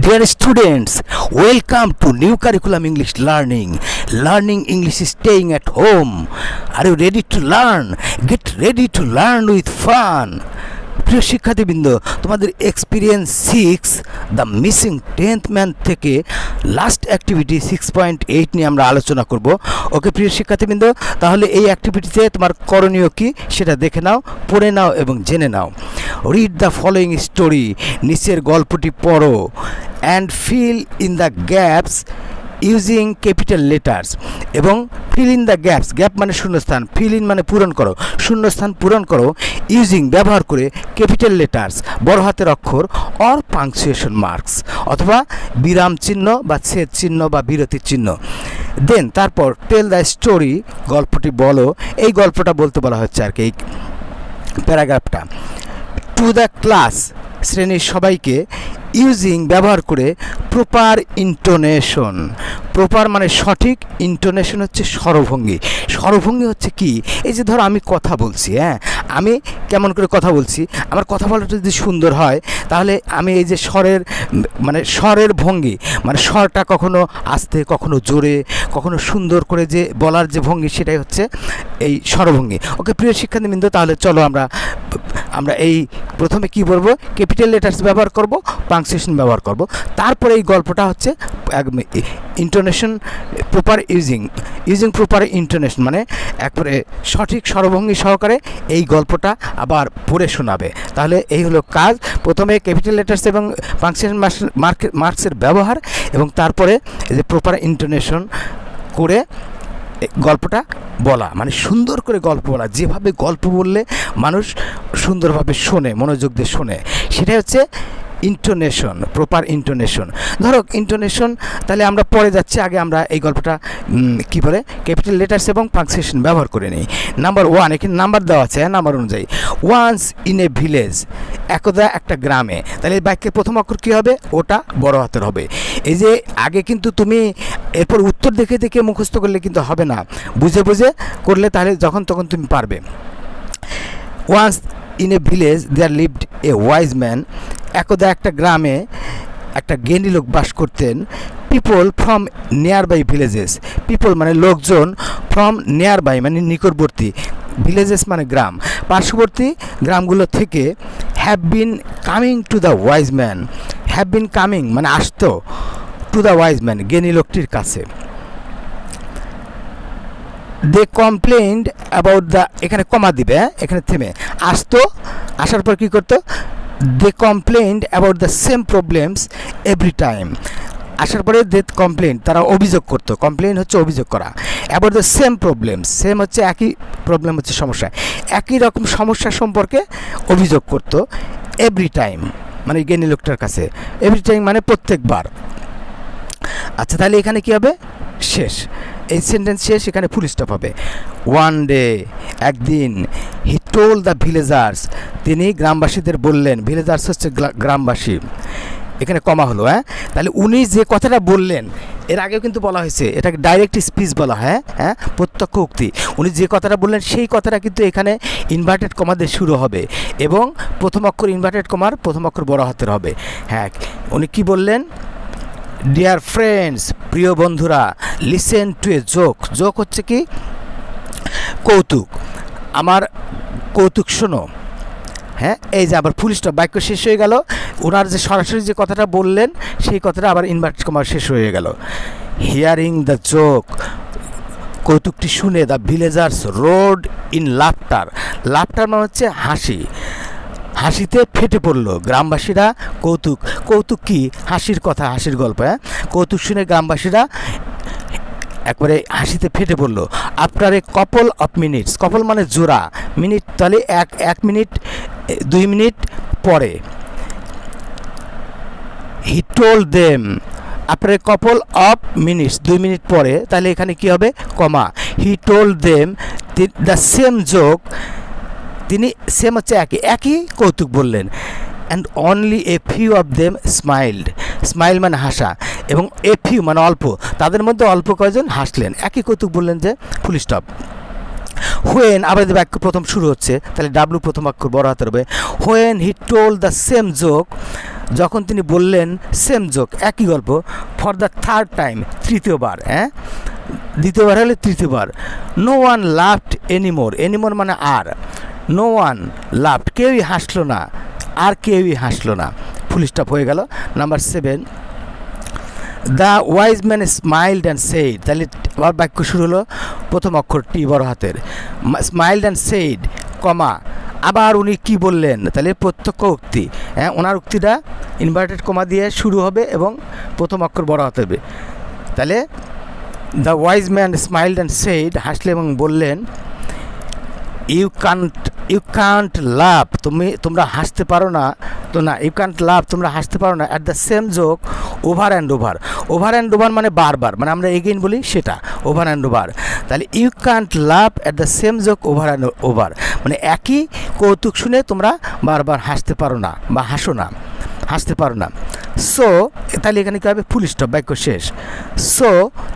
Dear students, welcome to new curriculum English learning. Learning English is staying at home. Are you ready to learn? Get ready to learn with fun. প্রিয় শিক্ষার্থীবৃন্দ তোমাদের experience six the missing tenth man থেকে last activity six point eight নিয়ে আমরা আলোচনা করব ওকে প্রিয় শিক্ষার্থীবৃন্দ তাহলে এই অ্যাক্টিভিটিতে তোমার করণীয় কি সেটা দেখে নাও পড়ে নাও এবং জেনে নাও রিড দ্য ফলোয়িং স্টোরি নিচের গল্পটি পড়ো and fill in the gaps using capital letters এবং fill in the gaps gap মানে শূন্যস্থান ফিল ইন মানে পূরণ করো শূন্যস্থান পূরণ করো ইউজিং ব্যবহার করে ক্যাপিটাল লেটার্স বড় হাতের অক্ষর অর পাংচুয়েশন মার্কস অথবা বিরাম চিহ্ন বা ছেদ চিহ্ন বা বিরতির চিহ্ন দেন তারপর টেল দ্য স্টোরি গল্পটি বলো এই গল্পটা বলতে বলা হচ্ছে আর কি এই প্যারাগ্রাফটা টু দ্য ক্লাস শ্রেণীর সবাইকে ইউজিং ব্যবহার করে প্রপার ইন্টোনেশন প্রপার মানে সঠিক ইন্টোনেশন হচ্ছে স্বরভঙ্গি স্বরভঙ্গি হচ্ছে কি এই যে ধরো আমি কথা বলছি হ্যাঁ আমি কেমন করে কথা বলছি আমার কথা বলাটা যদি সুন্দর হয় তাহলে আমি এই যে স্বরের মানে স্বরের ভঙ্গি মানে স্বরটা কখনো আস্তে কখনো জোরে কখনো সুন্দর করে যে বলার যে ভঙ্গি সেটাই হচ্ছে এই স্বরভঙ্গি ওকে প্রিয় শিক্ষার্থীবৃন্দ তাহলে চলো আমরা আমরা এই প্রথমে কি বলবো ক্যাপিটাল লেটার্স ব্যবহার করব পাংসেশন ব্যবহার করব তারপরে এই গল্পটা হচ্ছে intonation proper using using proper intonation মানে একবারে সঠিক সর্বভঙ্গি সহকারে এই গল্পটা আবার পড়ে শোনাবে তাহলে এই হলো কাজ প্রথমে ক্যাপিটাল লেটার্স এবং পাংসেশন মার্কসের ব্যবহার এবং তারপরে যে প্রপার ইন্টারনেশন করে গল্পটা বলা মানে সুন্দর করে গল্প বলা যেভাবে গল্প বললে মানুষ সুন্দরভাবে শোনে মনোযোগ দিয়ে শোনে সেটা হচ্ছে ইন্টোনেশন প্রপার ইন্টোনেশন ধরো ইন্টোনেশন তাহলে আমরা পরে যাচ্ছি আগে আমরা এই গল্পটা কি বলে ক্যাপিটাল লেটার্স এবং পাংসেশন ব্যবহার করে নিই নাম্বার ওয়ান এখানে নাম্বার দেওয়া আছে হ্যাঁ নাম্বার অনুযায়ী ওয়ান্স ইন এ ভিলেজ একদা একটা গ্রামে তাহলে এই বাক্যের প্রথম অক্ষর কী হবে ওটা বড় হাতের হবে এই যে আগে কিন্তু তুমি এরপর উত্তর দেখে দেখে মুখস্থ করলে কিন্তু হবে না বুঝে বুঝে করলে তাহলে যখন তখন তুমি পারবে once in a village there lived a wise man একদা একটা গ্রামে একটা জ্ঞানী লোক বাস করতেন people from nearby villages people মানে লোকজন ফ্রম নিয়ার বাই মানে নিকটবর্তী ভিলেজেস মানে গ্রাম পার্শ্ববর্তী গ্রামগুলো থেকে have been coming to the wise man have been coming মানে আসতো টু দ্য ওয়াইজ ম্যান জ্ঞানী লোকটির কাছে দে কমপ্লেন অ্যাবাউট দ্য এখানে কমা দিবে হ্যাঁ? এখানে থেমে আসতো আসার পর কী করতো they complain about the same problems every time আসার পরে দে কমপ্লেন তারা অভিযোগ করতো কমপ্লেন হচ্ছে অভিযোগ করা about the same problems same হচ্ছে একই প্রবলেম হচ্ছে সমস্যা একই রকম সমস্যা সম্পর্কে অভিযোগ করতো এভরি টাইম মানে জ্ঞানী লোকটার কাছে এভরি টাইম মানে প্রত্যেকবার আচ্ছা তাহলে এখানে কী হবে শেষ এই সেন্টেন্স শেষ এখানে ফুল স্টপ হবে ওয়ান ডে একদিন হি টোল দ্য ভিলেজার্স তিনি গ্রামবাসীদের বললেন ভিলেজার্স হচ্ছে গ্রামবাসী এখানে কমা হলো হ্যাঁ তাহলে উনি যে কথাটা বললেন এর আগেও কিন্তু বলা হয়েছে এটাকে ডাইরেক্ট স্পিচ বলা হয় হ্যাঁ প্রত্যক্ষ উক্তি উনি যে কথাটা বললেন সেই কথাটা কিন্তু এখানে ইনভার্টেড কমাদের শুরু হবে এবং প্রথম অক্ষর ইনভার্টেড কমার প্রথম অক্ষর বড় হাতের হবে হ্যাঁ উনি কি বললেন ডিয়ার ফ্রেন্ডস প্রিয় বন্ধুরা listen to a joke joke হচ্ছে কি কৌতুক আমার কৌতুক শোনো হ্যাঁ এই যে আবার ফুলস্টপ বাক্য শেষ হয়ে গেল ওনার যে সরাসরি যে কথাটা বললেন সেই কথাটা আবার ইনভার্ট কমার শেষ হয়ে গেল হিয়ারিং দ্য জোক কৌতুকটি শুনে the villagers roared in laughter laughter মানে হচ্ছে হাসি হাসিতে ফেটে পড়ল গ্রামবাসীরা কৌতুক কৌতুক কি হাসির কথা হাসির গল্প হ্যাঁ কৌতুক শুনে গ্রামবাসীরা একবারে হাসিতে ফেটে পড়ল after a couple of minutes couple মানে জোড়া মিনিট তাহলে এক এক মিনিট দুই মিনিট পরে he told them after a couple of minutes দুই মিনিট পরে তাহলে এখানে কি হবে comma he told them the same joke তিনি সেম হচ্ছে একই একই কৌতুক বললেন and only a few of them smiled smile মানে হাসা এবং এ ফিউ মানে অল্প তাদের মধ্যে অল্প কয়েকজন হাসলেন একই কৌতুক বললেন যে ফুল স্টপ হোয়েন আবার যদি বাক্য প্রথম শুরু হচ্ছে তাহলে ডাব্লু প্রথম অক্ষর বড় হাতে রবে when he told the same joke যখন তিনি বললেন সেম জোক একই গল্প ফর দ্য থার্ড টাইম তৃতীয়বার হ্যাঁ দ্বিতীয়বার হলে তৃতীয়বার no one laughed anymore anymore মানে আর নো ওয়ান লাভ কেউই হাসলো না আর কেউই হাসলো না ফুল স্টপ হয়ে গেল number seven the wise man smiled and said তাহলে আবার বাক্য শুরু হলো প্রথম অক্ষর টি বড় হাতের স্মাইল্ড অ্যান্ড সেইড কমা আবার উনি কি বললেন তাহলে প্রত্যক্ষ উক্তি হ্যাঁ ওনার উক্তিটা ইনভার্টেড কমা দিয়ে শুরু হবে এবং প্রথম অক্ষর বড় হতে হবে তাহলে the wise man smiled and said হাসলে এবং বললেন you can't you can't laugh তুমি তোমরা হাসতে পারো না তো না ইউ কান্ট লাভ তোমরা হাসতে পারো না at the same joke over and over over and over মানে বারবার মানে আমরা এগেইন বলি সেটা ওভার অ্যান্ড ওভার তাহলে you can't laugh at the same joke over and over মানে একই কৌতুক শুনে তোমরা বারবার হাসতে পারো না বা হাসো না হাসতে পারো না সো তাহলে এখানে কী হবে ফুল স্টপ বাক্য শেষ সো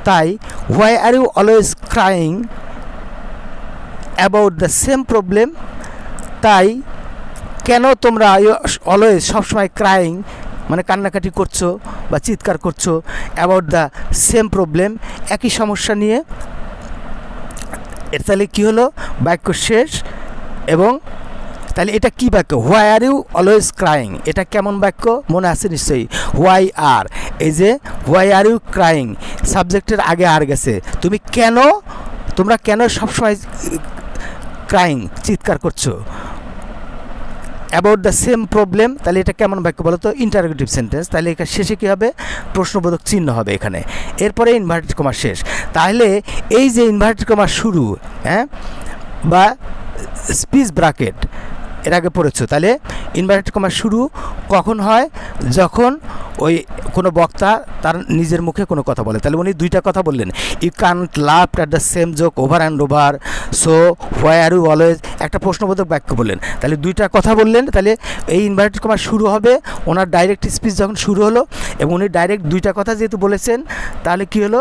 তাই why are you always crying about the same problem তাই কেন তোমরা অলওয়েজ সবসময় ক্রাইং মানে কান্নাকাটি করছো বা চিৎকার করছো অ্যাবাউট দ্য সেম প্রবলেম একই সমস্যা নিয়ে এর তাহলে কী হলো বাক্য শেষ এবং তাহলে এটা কি বাক্য why are you always crying এটা কেমন বাক্য মনে আছে নিশ্চয়ই হোয়াই আর এই যে হোয়াই আর ইউ ক্রাইং সাবজেক্টের আগে আর গেছে তুমি কেন তোমরা কেন সবসময় ক্রাইং চিৎকার করছো অ্যাবাউট দ্য সেম প্রবলেম তাহলে এটা কেমন বাক্য বলো তো ইন্টারোগেটিভ সেন্টেন্স তাহলে এটা শেষে কী হবে প্রশ্নবোধক চিহ্ন হবে এখানে এরপরে ইনভার্টেড কমা শেষ তাহলে এই যে ইনভার্টেড কমা শুরু হ্যাঁ বা স্পিচ ব্রাকেট এর আগে পড়েছো তাহলে ইনভার্টেড কমা শুরু কখন হয় যখন ওই কোনো বক্তা তার নিজের মুখে কোনো কথা বলে তাহলে উনি দুইটা কথা বললেন you can't laugh at the same joke over and over so are you always একটা প্রশ্নবোধক বাক্য বললেন তাহলে দুইটা কথা বললেন তাহলে এই ইনভার্টেড কমা শুরু হবে ওনার ডাইরেক্ট স্পিচ যখন শুরু হলো এবং উনি ডাইরেক্ট দুইটা কথা যেহেতু বলেছেন তাহলে কি হলো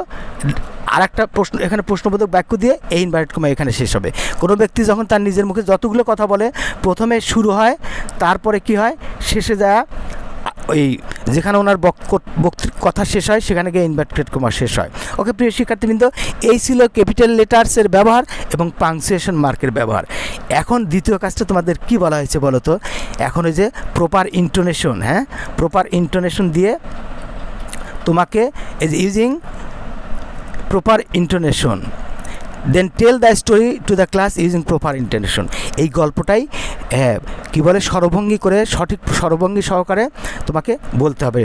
আর একটা প্রশ্ন এখানে প্রশ্নবোধক বাক্য দিয়ে এই ইনভার্টেড কমা এখানে শেষ হবে কোনো ব্যক্তি যখন তার নিজের মুখে যতগুলো কথা বলে প্রথমে শুরু হয় তারপরে কি হয় শেষে যাওয়া ওই যেখানে ওনার কথা শেষ হয় সেখানে গিয়ে ইনভার্টেড কমা শেষ হয় ওকে প্রিয় শিক্ষার্থীবৃন্দ এই ছিল ক্যাপিটাল লেটার্সের ব্যবহার এবং পাংচুয়েশন মার্কের ব্যবহার এখন দ্বিতীয় কাজটা তোমাদের কি বলা হয়েছে বলো তো এখন ওই যে প্রপার ইন্টোনেশন হ্যাঁ প্রপার ইন্টোনেশন দিয়ে তোমাকে using proper intonation then tell the story to the class using proper intonation এই গল্পটাই কি বলে স্বরভঙ্গি করে সঠিক স্বরভঙ্গি সহকারে তোমাকে বলতে হবে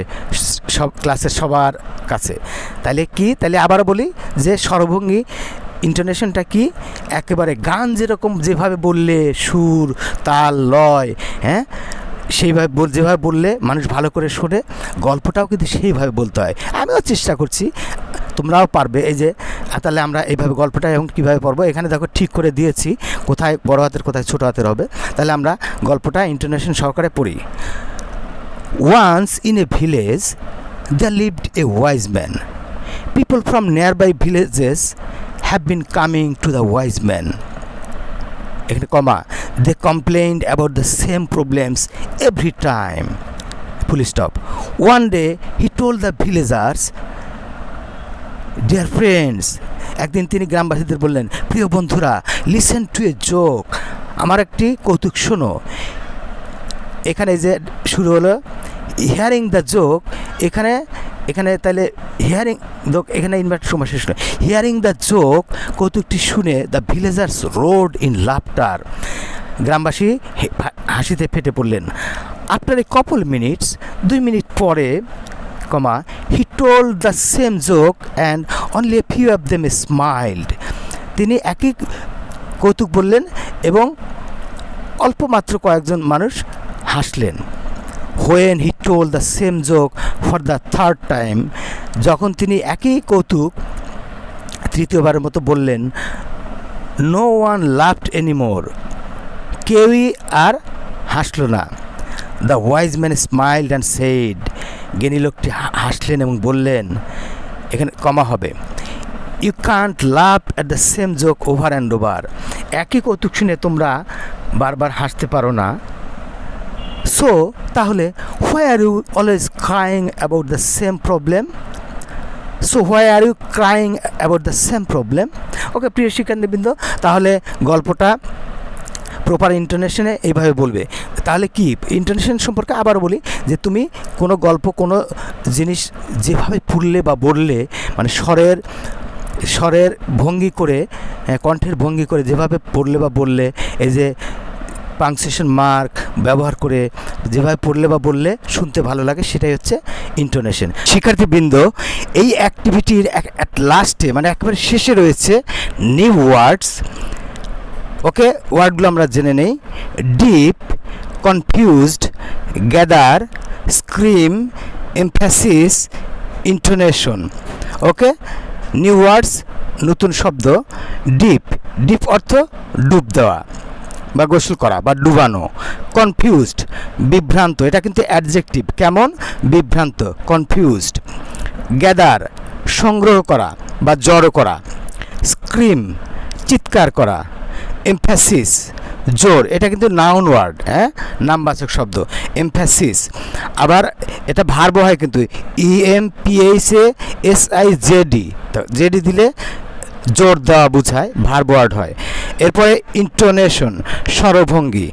সব ক্লাসের সবার কাছে তাহলে কি তাহলে আবার বলি যে স্বরভঙ্গি ইন্টোনেশনটা কি একেবারে গান যেরকম যেভাবে বললে সুর তাল লয় হ্যাঁ সেইভাবে যেভাবে বললে মানুষ ভালো করে শোনে গল্পটাও কিন্তু সেইভাবে বলতে হয় আমিও চেষ্টা করছি তোমরাও পারবে এই যে তাহলে আমরা এইভাবে গল্পটা এবং কীভাবে পড়বো এখানে দেখো ঠিক করে দিয়েছি কোথায় বড় হাতের কোথায় ছোটো হাতের হবে তাহলে আমরা গল্পটা ইন্টারন্যাশনাল সহকারে পড়ি once in a village the lived a wise man people from nearby villages have been coming to the wise man এখানে comma they complain about the same problems every time full stop one day he told the villagers dear friends একদিন তিনি গ্রামবাসীদের বললেন প্রিয় বন্ধুরা listen to a joke আমার একটি কৌতুক শোনো এখানে যে শুরু হলো হিয়ারিং দ্য জোক এখানে এখানে তাহলে হিয়ারিং দোক এখানে ইনভার্টার সময় শেষ নয় হিয়ারিং দ্য জোক কৌতুকটি শুনে the villagers roared in laughter গ্রামবাসী হাসিতে ফেটে পড়লেন আফটার এ কপল মিনিটস দুই মিনিট পরে comma he told the same joke and only a few of them smiled তিনি একই কৌতুক বললেন এবং অল্প মাত্র কয়েকজন মানুষ হাসলেন when he told the same joke for the third time যখন তিনি একই কৌতুক তৃতীয়বারের মতো বললেন নো ওয়ান লাফট এনিমোর কেউই আর হাসল না the wise man smiled and said জ্ঞানী লোকটি হাসলেন এবং বললেন এখানে কমা হবে you can't laugh at the same joke over and over একই কৌতুক শুনে তোমরা বারবার হাসতে পারো না সো তাহলে why are you always crying about the same problem so why are you crying about the same problem okay প্রিয় শিক্ষার্থীবৃন্দ তাহলে গল্পটা প্রপার ইন্টারনেশনে এইভাবে বলবে তাহলে কি ইন্টারনেশন সম্পর্কে আবার বলি যে তুমি কোনো গল্প কোনো জিনিস যেভাবে ফুললে বা বললে মানে স্বরের স্বরের ভঙ্গি করে হ্যাঁ, কণ্ঠের ভঙ্গি করে যেভাবে পড়লে বা বললে এই যে পাংসেশন মার্ক ব্যবহার করে যেভাবে পড়লে বা বললে শুনতে ভালো লাগে সেটাই হচ্ছে ইন্টোনেশন শিক্ষার্থীবৃন্দ এই অ্যাক্টিভিটির অ্যাট লাস্টে মানে একেবারে শেষে রয়েছে নিউ ওয়ার্ডস ওকে ওয়ার্ডগুলো আমরা জেনে নেই deep confused gather scream emphasis intonation okay new words নতুন শব্দ ডিপ ডিপ অর্থ ডুব দেওয়া বা গোসল করা বা ডুবানো কনফিউজড বিভ্রান্ত এটা কিন্তু অ্যাডজেক্টিভ কেমন বিভ্রান্ত কনফিউজড গ্যাদার সংগ্রহ করা বা জড়ো করা স্ক্রিম চিৎকার করা এমফ্যাসিস জোর এটা কিন্তু নাউন ওয়ার্ড হ্যাঁ নামবাচক শব্দ এমফ্যাসিস আবার এটা ভার্ব হয় কিন্তু E M P S I JD তো জেডি দিলে জোর দেওয়া বুঝায় ভারবোয়ার্ড হয় এরপরে ইন্টোনেশন স্বরভঙ্গি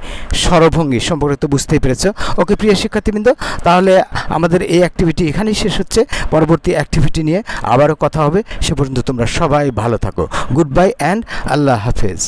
স্বরভঙ্গি সম্পর্কে তো বুঝতেই পেরেছ ওকে প্রিয় শিক্ষার্থীবৃন্দ তাহলে আমাদের এই অ্যাক্টিভিটি এখানেই শেষ হচ্ছে পরবর্তী অ্যাক্টিভিটি নিয়ে আবারও কথা হবে সে পর্যন্ত তোমরা সবাই ভালো থাকো গুড বাই অ্যান্ড আল্লাহ হাফেজ